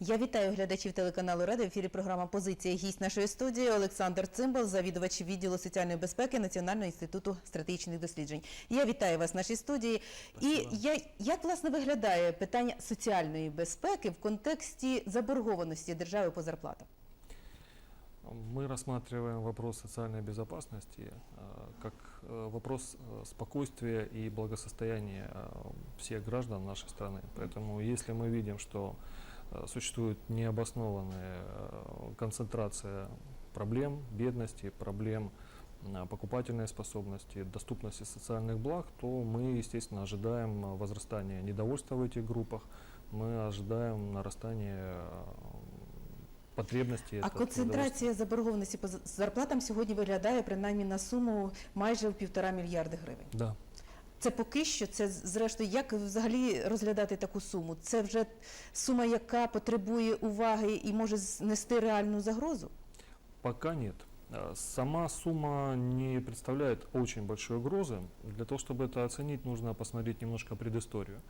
Я вітаю глядачів телеканалу Ради. В ефірі програма Позиція. Гість нашої студії Олександр Цимбал, завідувач відділу соціальної безпеки Національного інституту стратегічних досліджень. Я вітаю вас в нашій студії. І я, як власне виглядає питання соціальної безпеки в контексті заборгованості держави по зарплатам? Мы рассматриваем вопрос социальной безопасности э, как э, вопрос э, спокойствия и благосостояния э, всех граждан нашей страны. Поэтому если мы видим, что э, существует необоснованная э, концентрация проблем бедности, проблем э, покупательной способности, доступности социальных благ, то мы, естественно, ожидаем э, возрастания недовольства в этих группах, мы ожидаем нарастания э, потребностей. А этого концентрація заборгованості по з- зарплатам сьогодні виглядає принаймні на суму майже в півтора мільярди гривень. Да. Це поки що, це зрештою, як взагалі розглядати таку суму? Це вже сума, яка потребує уваги і може знести реальну загрозу? Пока нет. Э, Сама сумма не представляет очень большой угрозы. Для того, чтобы это оценить, нужно посмотреть немножко предысторию.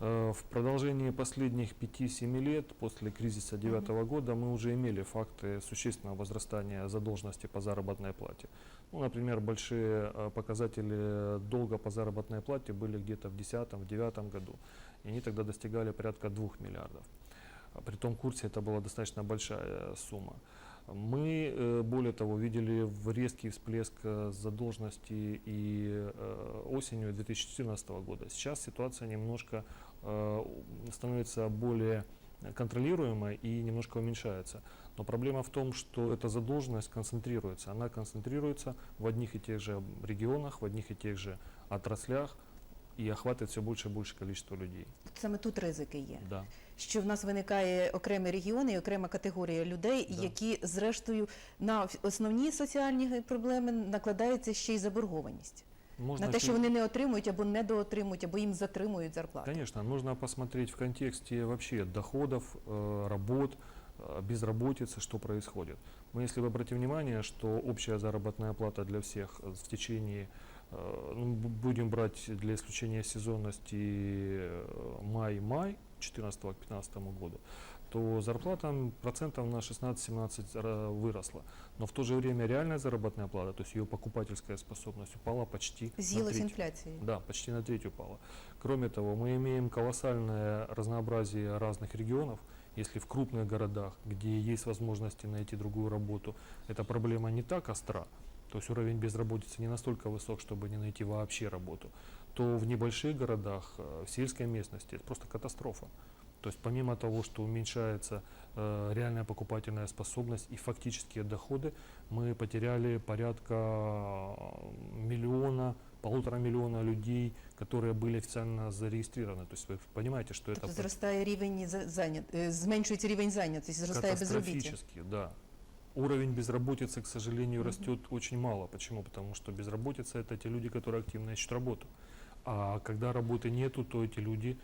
Э, В продолжении последних 5-7 лет, после кризиса 2009 года, мы уже имели факты существенного возрастания задолженности по заработной плате. Ну, например, большие э, показатели долга по заработной плате были где-то в 2010-2009 году. И они тогда достигали порядка 2 миллиардов. А При том курсе это была достаточно большая сумма. Мы, э, более того, видели резкий всплеск задолженности и осенью 2014 года. Сейчас ситуация немножко становится более контролируемой и немножко уменьшается. Но проблема в том, что эта задолженность концентрируется. Она концентрируется в одних и тех же регионах, в одних и тех же отраслях и охватывает все больше и больше количество людей. Саме тут ризики є. Да. Що в нас виникає окремі регіони і окрема категорія людей, Да. які зрештою на основні соціальні проблеми накладається ще й заборгованість. Можно на те, що вони не отримують або недоотримують, або їм затримують зарплату. Конечно, нужно посмотреть в контексте вообще доходов, э, работ, э, безработицы, что происходит. Мы, если вы обратите внимание, что общая заработная плата для всех э, в течение, ну, бу- будем брать для исключения сезонности май-май 2014 к 2015 году, то зарплата процентов на 16-17 ра- выросла. Но в то же время реальная заработная плата, то есть ее покупательская способность упала почти на З'їлась треть. інфляцією. Да, почти на треть упала. Кроме того, мы имеем колоссальное разнообразие разных регионов. Если в крупных городах, где есть возможности найти другую работу, эта проблема не так остра, то есть уровень безработицы не настолько высок, чтобы не найти вообще работу, то в небольших городах, э, в сельской местности это просто катастрофа. То есть помимо того, что уменьшается э, реальная покупательная способность и фактические доходы, мы потеряли порядка э, миллиона, полутора миллиона людей, которые были официально зарегистрированы. То есть вы понимаете, что это Тобто зростає рівень за- зайнят, е, зменшується рівень зайнятості, зростає безробіття. катастрофически, да. Уровень безработицы, к сожалению, растет очень мало. Почему? Потому что безработица это те люди, которые активно ищут работу. А когда работы нету, то эти люди, м,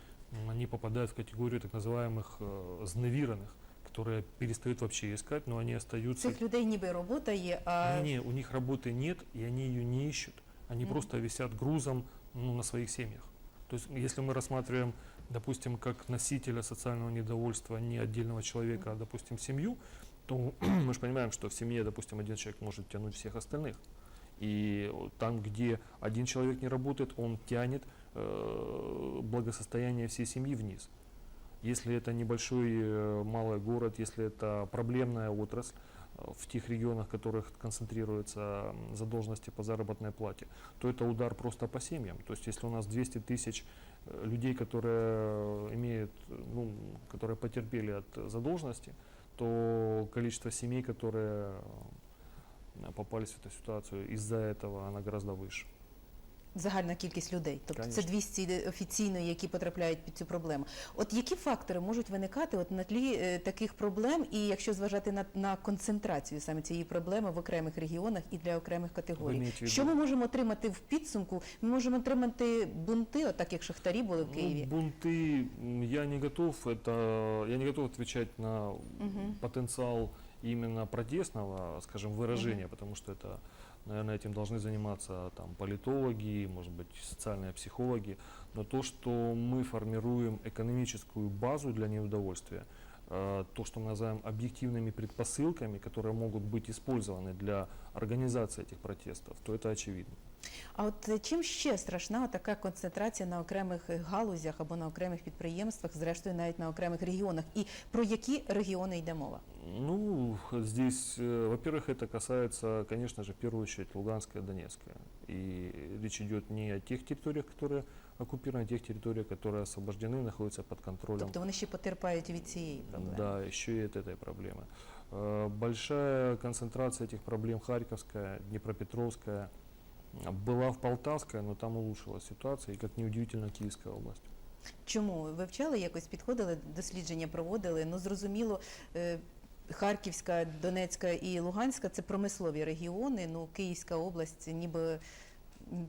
они попадают в категорию так называемых э, зневированных, которые перестают вообще искать, но они остаются Цих людей ніби робота є, а не, у них работы нет, и они ее не ищут. Они Мгм. просто висят грузом ну, на своих семьях. То есть, если мы рассматриваем, допустим, как носителя социального недовольства не отдельного человека, а, допустим, семью, то мы же понимаем, что в семье, допустим, один человек может тянуть всех остальных. И вот там, где один человек не работает, он тянет э, благосостояние всей семьи вниз. Если это небольшой э, малый город, если это проблемная отрасль, э, в тех регионах, в которых концентрируются задолженности по заработной плате, то это удар просто по семьям. То есть если у нас 200 тысяч э, людей, которые имеют, э, ну, которые потерпели от задолженности, то количество семей, которые э, попались в эту ситуацию, из-за этого она гораздо выше. загальна кількість людей. Тобто це Конечно. 200 офіційно, які потрапляють під цю проблему. От які фактори можуть виникати от на тлі е, таких проблем, і якщо зважати на, на концентрацію саме цієї проблеми в окремих регіонах і для окремих категорій? имеете в виду? Що ми можемо отримати в підсумку? Ми можемо отримати бунти, от так як шахтарі були в Києві. Ну, бунты м, я не готов. Это я не готов отвечать на Мгм. потенциал именно протестного, скажем, выражения, потому что это, наверное, этим должны заниматься там политологи, может быть, социальные психологи. Но то, что мы формируем экономическую базу для неудовольствия, то, что мы называем объективными предпосылками, которые могут быть использованы для организации этих протестов, то это очевидно. А от е, чим ще страшна така концентрація на окремих е, галузях або на окремих підприємствах, зрештою навіть на окремих регіонах? І про які регіони йде мова? Ну, здесь, э, во-первых, это касается, конечно же, в первую очередь Луганская, Донецкая. И речь идет не о тех территориях, которые оккупированы, а о тех территориях, которые освобождены, находятся под контролем Тобто вони ще потерпають від цієї проблеми. Да, еще и от этой проблемы. Э, Большая концентрация этих проблем Харьковская, Днепропетровская, м, была в Полтавской, но там улучшилась ситуация, и, как неудивительно, Киевская область. Чому ви вивчали якось підходили, дослідження проводили? Ну зрозуміло. е, Харківська, Донецька і Луганська це промислові регіони. Ну Київська область ніби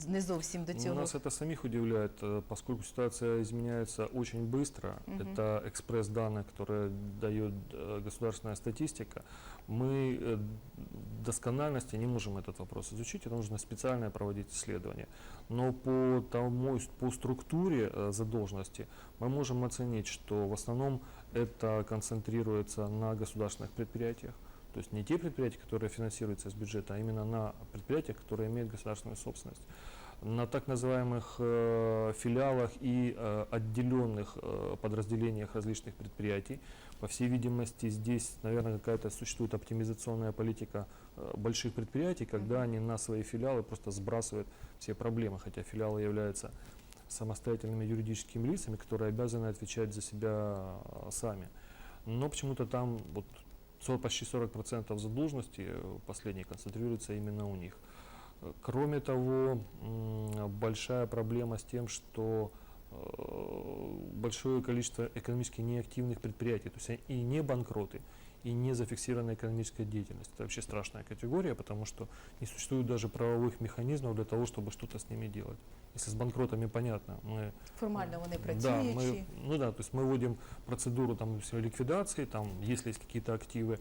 не зовсім до Ну, цього. Нас это самих удивляет, э, поскольку ситуация изменяется очень быстро. Мгм. Это экспресс-данные, которые дает э, государственная статистика. Мы э, в доскональности не можем этот вопрос изучить, это нужно специально проводить исследования. Но по, тому, по структуре задолженности мы можем оценить, что в основном это концентрируется на государственных предприятиях. То есть не те предприятия, которые финансируются из бюджета, а именно на предприятиях, которые имеют государственную собственность. На так называемых э, филиалах и э, отделенных э, подразделениях различных предприятий. По всей видимости, здесь, наверное, какая-то существует оптимизационная политика э, больших предприятий, когда они на свои филиалы просто сбрасывают все проблемы, хотя филиалы являются самостоятельными юридическими лицами, которые обязаны отвечать за себя э, сами. Но почему-то там вот почти 40% задолженности э, последней концентрируется именно у них. Э, Кроме того, большая проблема с тем, что э, большое количество экономически неактивных предприятий, то есть и не банкроты, и не зафиксированная экономическая деятельность. Это вообще страшная категория, потому что не существует даже правовых механизмов для того, чтобы что-то с ними делать. Если с банкротами понятно, мы Формально вони да, працюючі. мы, ну да, то есть мы вводим процедуру там ликвидации, там, если есть какие-то активы,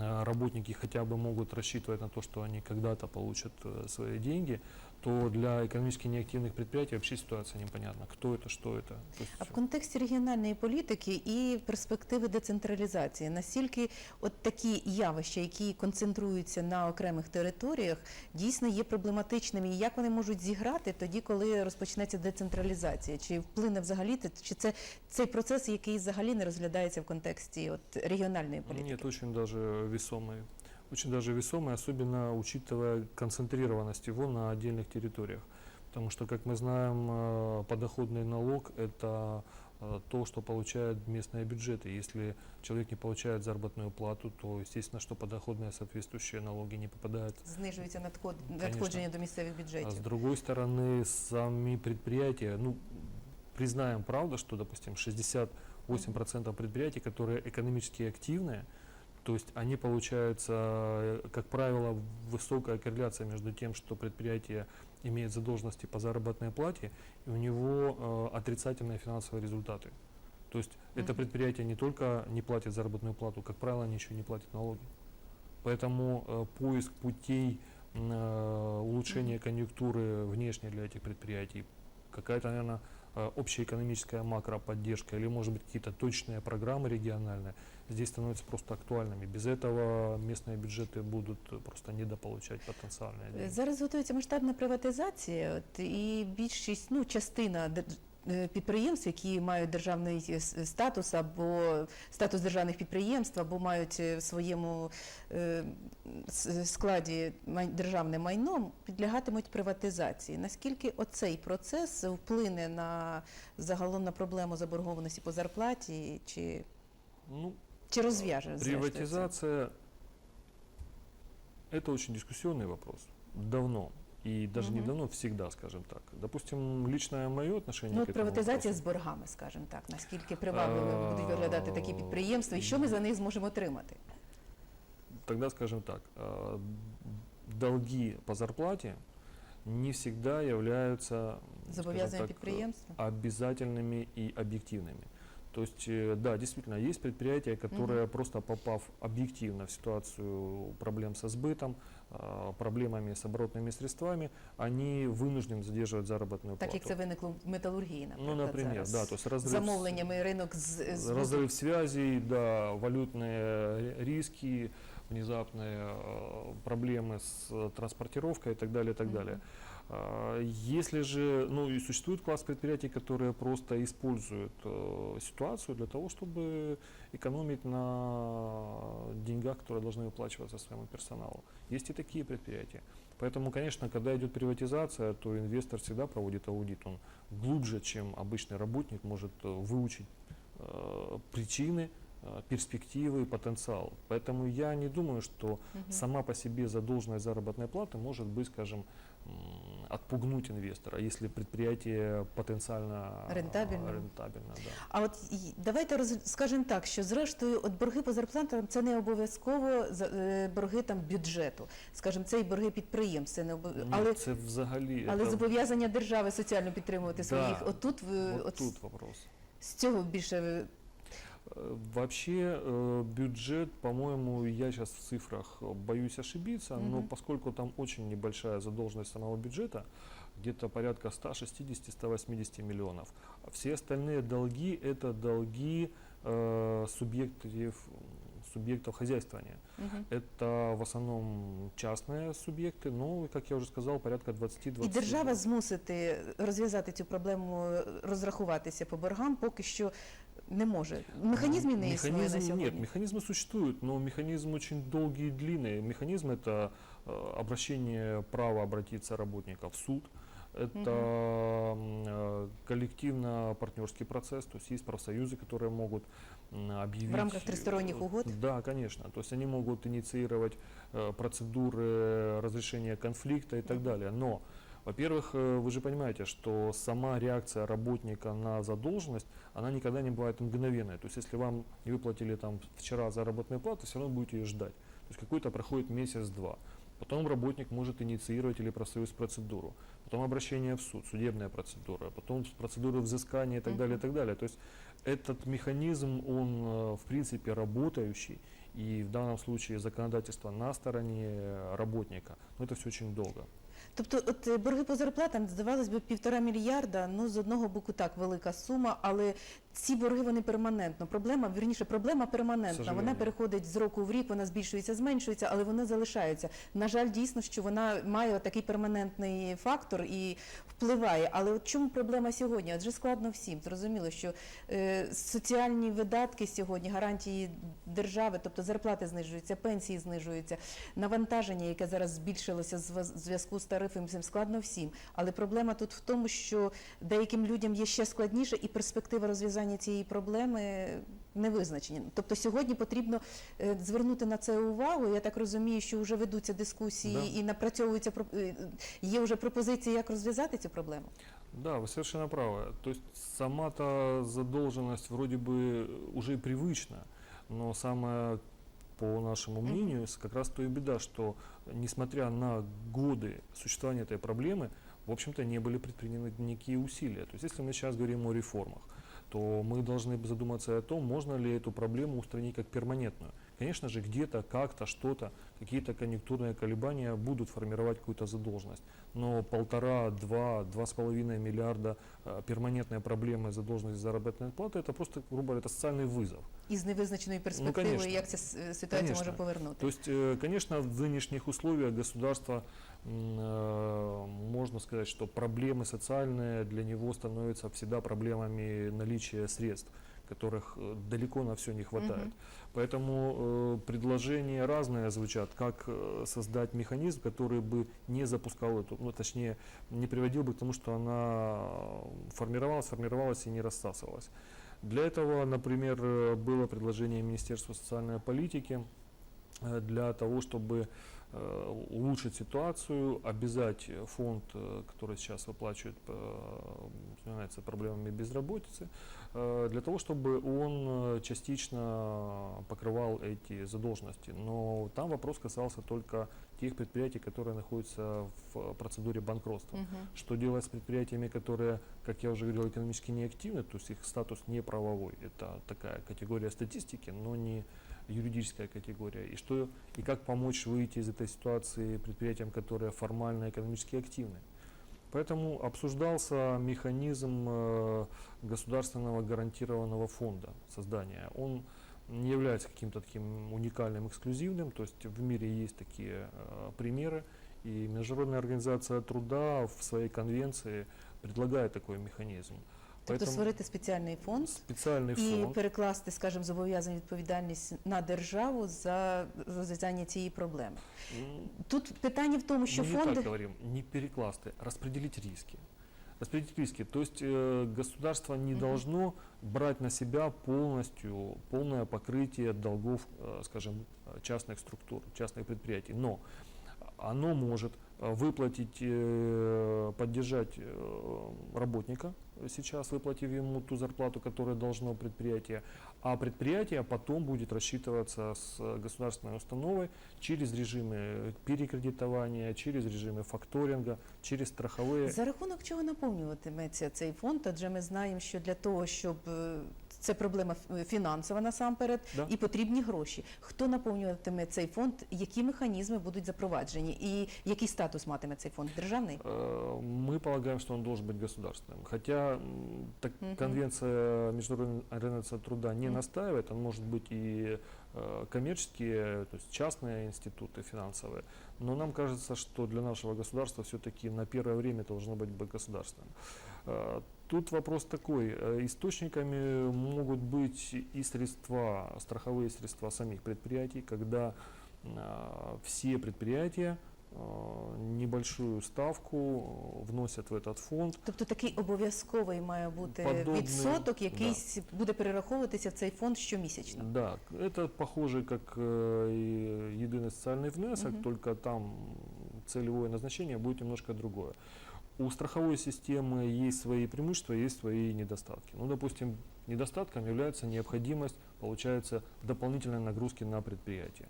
э, работники хотя бы могут рассчитывать на то, что они когда-то получат э, свои деньги, то для экономически неактивных предприятий вообще ситуация непонятна. Кто это, что это. То есть А в контексті регіональної політики і перспективи децентралізації, наскільки от такі явища, які концентруються на окремих територіях, дійсно є проблематичними, і як вони можуть зіграти тоді, коли розпочнеться децентралізація? Чи вплине взагалі це- чи це цей процес, який взагалі не розглядається в контексті от регіональної політики? Нет, очень даже весомые. Очень даже весомые, особенно учитывая концентрированность его на отдельных территориях. Потому что, как мы знаем, э, подоходный налог – это э, то, что получают местные бюджеты. Если человек не получает заработную плату, то, естественно, что подоходные соответствующие налоги не попадают. Знижується надход... надходження до місцевих А с бюджетів. другой стороны, сами предприятия, ну, признаем, правда, что, допустим, 68% предприятий, которые экономически активные, то есть они получаются, э, как правило, высокая корреляция между тем, что предприятие имеет задолженности по заработной плате, и у него э, отрицательные финансовые результаты. То есть это Мгм. предприятие не только не платит заработную плату, как правило, они еще не платят налоги. Поэтому э, поиск путей э, улучшения конъюнктуры внешней для этих предприятий, какая-то, наверное, э, общеэкономическая макроподдержка или, может быть, какие-то точные программы региональные, здесь становятся просто актуальными. Без этого местные бюджеты будут э, просто недополучать потенциальные Е, деньги. Зараз готується масштабна приватизація, от, і більшість, ну, частина дер- е, підприємств, які мають державний е, статус або статус державних підприємств, або мають е, в своєму е, складі державне майно, підлягатимуть приватизації. Наскільки оцей процес вплине на загалом на проблему заборгованості по зарплаті, чи, Ну, чи розв'яже зрештою це? Это очень дискуссионный вопрос. Давно. И даже не Мгм. давно, всегда, скажем так. Допустим, личное мое отношение Ну, к от этому приватизація з вопросу. боргами, скажімо так, наскільки привабливими будуть виглядати такі Е, підприємства, і що ми за них зможемо отримати? Тогда, скажем так, э, долги по зарплате не всегда являются скажем Зобов'язання так, підприємства? обязательными и объективными. То есть, э, да, действительно, есть предприятия, которые просто попав объективно в ситуацию проблем со сбытом, а, проблемами с оборотными средствами, они вынуждены задерживать заработную Так як плату. це виникло в металургії, наприклад, Ну, например, зараз. да, то есть разрыв, замовленнями ринок з, з разрыв связей, да, валютные риски, внезапные э, проблемы с транспортировкой и так далее, и так Мгм. далее. А, Если же, ну и существует класс предприятий, которые просто используют э, ситуацию для того, чтобы экономить на деньгах, которые должны выплачиваться своему персоналу. Есть и такие предприятия. Поэтому, конечно, когда идет приватизация, то инвестор всегда проводит аудит. Он глубже, чем обычный работник, может э, выучить э, причины, перспективы, потенциал. Поэтому я не думаю, что Мгм. сама по себе задолженность заработной платы может быть, скажем, отпугнуть инвестора, если предприятие потенциально Рентабельно. рентабельно, да. А от давайте роз, скажемо так, що зрештою, от борги по зарплатам це не обов'язково е, борги там бюджету. Скажімо, це і борги підприємств, це не обов... Ні, але, це взагалі але це- зобов'язання держави соціально підтримувати Да. своїх. Отут ви от тут вопрос. з цього більше Вообще э, бюджет, по-моему, я сейчас в цифрах э, боюсь ошибиться, но Мгм. поскольку там очень небольшая задолженность самого бюджета, где-то порядка 160-180 миллионов, все остальные долги это долги э, субъектов, субъектов хозяйствования. Мгм. Это в основном частные субъекты, ну, как я уже сказал, порядка 20-20. І держава змусити розв'язати цю проблему, розрахуватися по боргам, поки що не може. Механізмів не існує на Механизм- сьогодні. Нет, механизмы существуют, но механизм очень долгий и длинный. Механизм это э, обращение права обратиться работника в суд. Это м, э, коллективно-партнерский процесс, то есть есть профсоюзы, которые могут м, объявить... В рамках тристоронних э, угод? Да, конечно. То есть они могут инициировать э, процедуры разрешения конфликта и так Мгм. далее. Но, во-первых, э, вы же понимаете, что сама реакция работника на задолженность, она никогда не бывает мгновенной. То есть если вам не выплатили там вчера заработную плату, все равно будете ее ждать. То есть какой-то проходит месяц-два. Потом работник может инициировать или профсоюз процедуру. Потом обращение в суд, судебная процедура. Потом процедура взыскания и так далее, и так далее. То есть этот механизм, он э, в принципе работающий. И в данном случае законодательство на стороне работника. Но это все очень долго. Тобто, от борги по зарплатам здавалось би півтора мільярда. Ну з одного боку, так велика сума, але ці борги вони перманентно. Проблема вірніше, проблема перманентна. Вона переходить з року в рік, вона збільшується, зменшується, але вона залишається. На жаль, дійсно, що вона має такий перманентний фактор і впливає. Але от чому проблема сьогодні? Адже складно всім. Зрозуміло, що е, соціальні видатки сьогодні, гарантії держави, тобто зарплати знижуються, пенсії знижуються, навантаження, яке зараз збільшилося з зв'язку з тарифом, цим складно всім. Але проблема тут в тому, що деяким людям є ще складніше, і перспектива розв'язання цієї проблеми не визначені. Тобто сьогодні потрібно е, звернути на це увагу. Я так розумію, що вже ведуться дискусії Да. і напрацьовуються про- е, є вже пропозиції, як розв'язати цю проблему. Да, вы совершенно правы. То есть сама-то задолженность вроде бы уже привычна, но самое, по нашему Мгм. мнению, с- как раз то и беда, что несмотря на годы существования этой проблемы, в общем-то не были предприняты никакие усилия. То есть если мы сейчас говорим о реформах, то мы должны задуматься о том, можно ли эту проблему устранить как перманентную. Конечно же, где-то, как-то, что-то, какие-то конъюнктурные колебания будут формировать какую-то задолженность. Но полтора, два, два с половиной миллиарда э, перманентной проблемы задолженности заработной платы, это просто, грубо говоря, это социальный вызов. І з невизначеною перспективою, конечно. як ця ситуація може Конечно. повернути. То есть, э, конечно, в нынешних условиях государство, э, можно сказать, что проблемы социальные для него становятся всегда проблемами наличия средств которых э, далеко на все не хватает. Мгм. Поэтому э, предложения разные звучат, как э, создать механизм, который бы не запускал эту, ну, точнее, не приводил бы к тому, что она э, формировалась, формировалась и не рассасывалась. Для этого, например, было предложение Министерства социальной политики для того, чтобы улучшить ситуацию, обязать фонд, э, который сейчас выплачивает, э, занимается проблемами безработицы, э, для того, чтобы он э, частично покрывал эти задолженности. Но там вопрос касался только тех предприятий, которые находятся в процедуре банкротства. Мгм. Что делать с предприятиями, которые, как я уже говорил, экономически неактивны, то есть их статус не правовой. Это такая категория статистики, но не юридическая категория. И, что, и как помочь выйти из этой ситуации предприятиям, которые формально экономически активны. Поэтому обсуждался механизм э, государственного гарантированного фонда создания. Он не является каким-то таким уникальным, эксклюзивным, то есть в мире есть такие э, примеры, и Международная организация труда в своей конвенции предлагает такой механизм. Тобто створити спеціальний фонд специальный і фонд, перекласти, скажімо, зобов'язання відповідальність на державу за розв'язання цієї проблеми. м, Тут питання в тому, що мы не фонди так говорим, не перекласти, распределить риски. Распределить риски. То есть э, государство не Мгм. должно брать на себя полностью полное покрытие долгов, э, скажем, э, частных структур, частных предприятий. Но оно может э, выплатить, э, поддержать э, работника, сейчас выплатив ему ту зарплату, которую должно предприятие, а предприятие потом будет рассчитываться с э, государственной установой через режимы перекредитования, через режимы факторинга, через страховые. за рахунок чого наповнюватиметься цей фонд? Адже ми знаємо, що для того, щоб е, це проблема ф- фінансова насамперед, Да. і потрібні гроші. Хто наповнюватиме цей фонд? Які механізми будуть запроваджені? І який статус матиме цей фонд? Державний? Э, Мы полагаем, что он должен быть государственным. Хотя м, так, Мгм. конвенция Международной организации труда не Мгм. настаивает, он может быть и э, коммерческие, то есть частные институты финансовые. Но нам кажется, что для нашего государства все-таки на первое время должно быть бы государственным. Э, Тут вопрос такой. э, Источниками могут быть и средства, страховые средства самих предприятий, когда а, все предприятия а, небольшую ставку э, вносят в этот фонд. Тобто такий обов'язковий має бути Подобний, відсоток, якийсь буде перераховуватися в цей фонд щомісячно. Да, это похоже как э, и единый социальный внесок, Мгм. только там целевое назначение будет немножко другое. У страховой системы есть свои преимущества, есть свои недостатки. Ну, допустим, недостатком является необходимость, получается, дополнительной нагрузки на предприятие.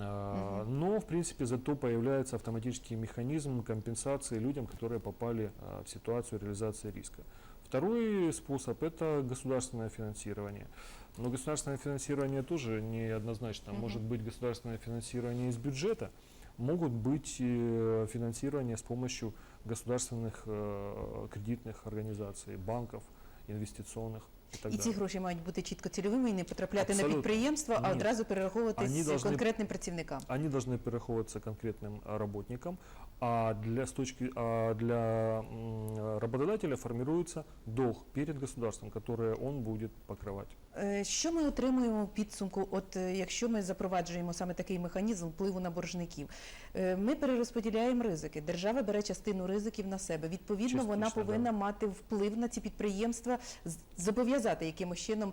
А, Но, в принципе, зато появляется автоматический механизм компенсации людям, которые попали а, в ситуацию реализации риска. Второй способ – это государственное финансирование. Но государственное финансирование тоже неоднозначно. Мгм. Может быть государственное финансирование из бюджета, могут быть э, финансирование с помощью государственных э, кредитных организаций, банков, инвестиционных и так І ці далее. гроші мають бути чітко цільовими і не потрапляти на Абсолютно. підприємства, а Ні. одразу Вони перераховуватись должны- конкретним працівникам. Они должны переходиться конкретным а, работникам, а для, с точки, а для работодателя формируется долг перед государством, который он будет покрывать. Е, Що ми отримуємо в підсумку, от е, якщо ми запроваджуємо саме такий механізм впливу на боржників? Е, Ми перерозподіляємо ризики. Держава бере частину ризиків на себе. Відповідно, вона Частично, повинна мати вплив на ці підприємства, зобов'язати якимось чином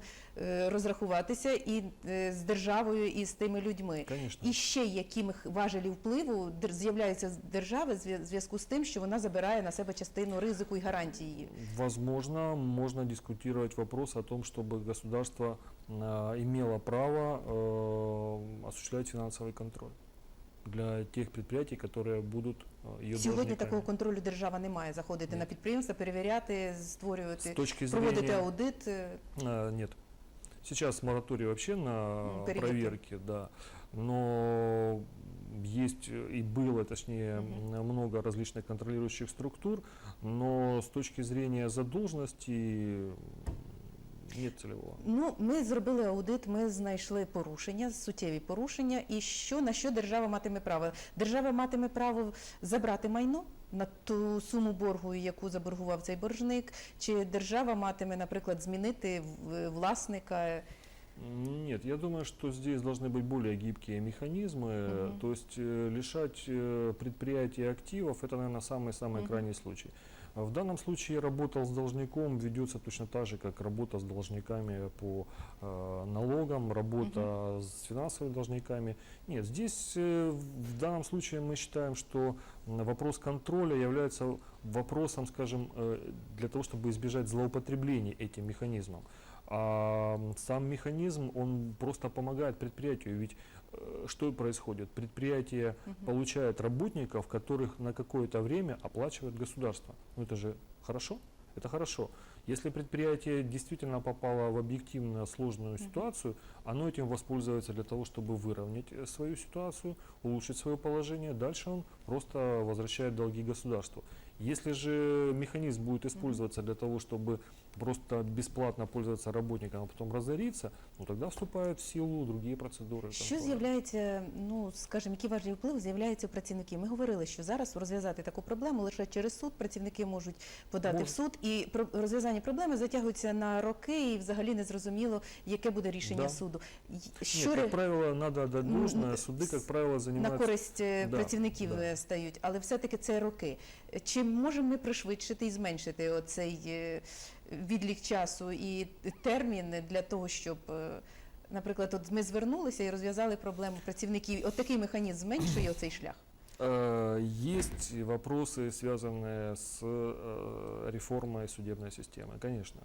розрахуватися і з державою, і з тими людьми. Конечно. І ще які важелі впливу з'являються з держави в зв'язку з тим, що вона забирає на себе частину ризику і гарантії. Возможно, можно дискутировать вопрос о том, чтобы государство а, имело право э, осуществлять финансовый контроль для тех предприятий, которые будут э, ее Сьогодні должниками. такого контролю держава не має заходити Ні. на підприємства, перевіряти, С створювати, точки проводити зрения... аудит. е, А, Нет. Сейчас мораторий вообще на Ну, перевірки. проверки, да. Но есть э, и было, точнее, Мгм. м, много различных контролирующих структур, но с точки зрения задолженности м, нет целевого. Ну, ми зробили аудит, ми знайшли порушення, суттєві порушення. І що на що держава матиме право? Держава матиме право забрати майно на ту суму боргу, яку заборгував цей боржник, чи держава матиме, наприклад, змінити в- власника. Нет, я думаю, что здесь должны быть более гибкие механизмы. Мгм. То есть э, лишать э, предприятия активов это, наверное, самый-самый Мгм. крайний случай. В данном случае работа с должником ведется точно так же, как работа с должниками по э, налогам, работа с финансовыми должниками. Нет, здесь э, в данном случае мы считаем, что вопрос контроля является вопросом, скажем, э, для того, чтобы избежать злоупотребления этим механизмом. А сам механизм, он просто помогает предприятию, ведь что и происходит? Предприятие Мгм. получает работников, которых на какое-то время оплачивает государство. Ну это же хорошо? Это хорошо. Если предприятие действительно попало в объективно сложную ситуацию, оно этим воспользуется для того, чтобы выровнять э, свою ситуацию, улучшить свое положение. Дальше он просто возвращает долги государству. Если же механизм будет использоваться для того, чтобы просто бесплатно пользоваться работником, а потом разориться, ну тогда вступают в силу другие процедури. Що з'являється, ну скажімо, які важливі впливи з'являються у працівників? Ми говорили, що зараз розв'язати таку проблему лише через суд. Працівники можуть подати в суд, і про- розв'язання проблеми затягується на роки, і взагалі не зрозуміло, яке буде рішення Да. суду. Що как ре- правило, надо отдать М, должное. м, Суды, как на користь е, Да, працівників да. е, стають, але все-таки це роки. Чи можемо ми пришвидшити і зменшити оцей е, відлік часу і термін для того, щоб, е, наприклад, от ми звернулися і розв'язали проблему працівників. От такий механізм зменшує оцей шлях. Э, Есть вопросы, связанные с э, реформой судебной системы, конечно.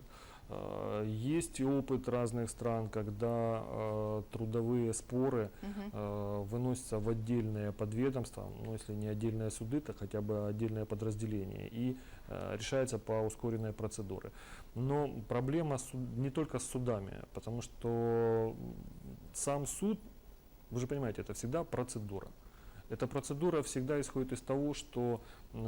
Э, Есть и опыт разных стран, когда э, трудовые споры Мгм. э, выносятся в отдельные подведомства, ну если не отдельные суды, то хотя бы отдельные подразделения, и э, решается по ускоренной процедуре. Но проблема не только с судами, потому что сам суд, вы же понимаете, это всегда процедура. Эта процедура всегда исходит из того, что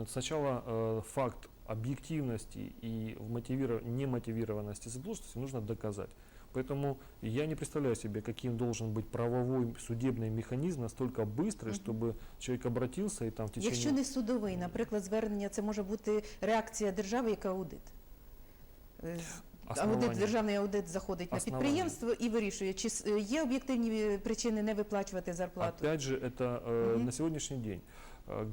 сначала э, факт объективности и немотивированности задолженности нужно доказать. Поэтому я не представляю себе, каким должен быть правовой судебный механизм настолько быстрый, Мгм. чтобы человек обратился и там в течение... Якщо не судовий, наприклад, звернення, це може бути реакція держави, яка аудит. Е, Аудит, основания. державний аудит заходить на Основання. підприємство і вирішує, чи с- е, є об'єктивні е, причини не виплачувати зарплату. Опять же, это э, Мгм. на сегодняшний день э,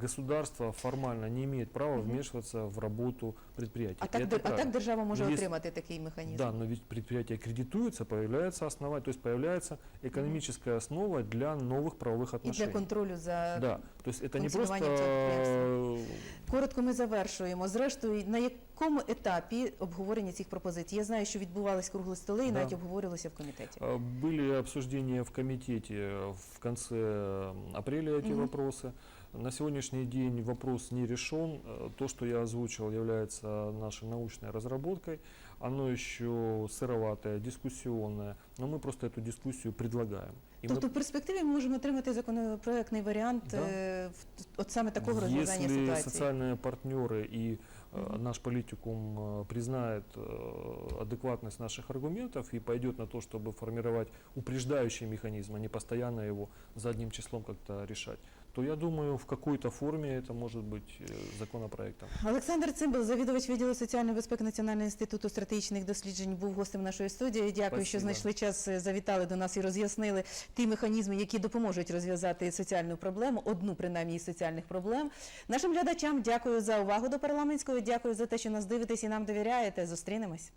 государство формально не имеет права Мгм. вмешиваться в работу предприятия. А И так, это дер- а так правильно. держава може Є- отримати такий механізм. Да, но ведь предприятие кредитуется, появляется основа, то есть появляется экономическая основа для новых правовых І для отношений. контролю за Да, то есть это не просто функціонування цього э, коротко. Ми завершуємо. Зрештою, на якому етапі обговорення цих пропозицій? Я знаю, що відбувались круглі столи і Да. навіть обговорювалися в комітеті. э, были обсуждения в комитете в конце э, апреля эти Мгм. вопросы. На сегодняшний день вопрос не решен. Э, То, что я озвучил, является нашей научной разработкой. Оно еще сыроватое, дискуссионное, но мы просто эту дискуссию предлагаем. И мы Тобто в перспективі ми можемо отримати законопроектний варіант Да. е, в- от саме такого розв'язання Если ситуації. социальные партнеры и э, Мгм. наш политикум э, признает э, адекватность наших аргументов и пойдет на то, чтобы формировать упреждающий механизм, а не постоянно его задним числом как-то решать, то я думаю, в какой-то форме это может быть э, законопроектом. Олександр Цимбал, завідувач відділу соціальної безпеки Національного інституту стратегічних досліджень, був гостем нашої студії. Дякую, що Спасибо. знайшли час, е, завітали до нас і роз'яснили ті механізми, які допоможуть розв'язати соціальну проблему, одну принаймні із соціальних проблем. Нашим глядачам дякую за увагу до парламентської. Дякую за те, що нас дивитесь і нам довіряєте. Зустрінемось.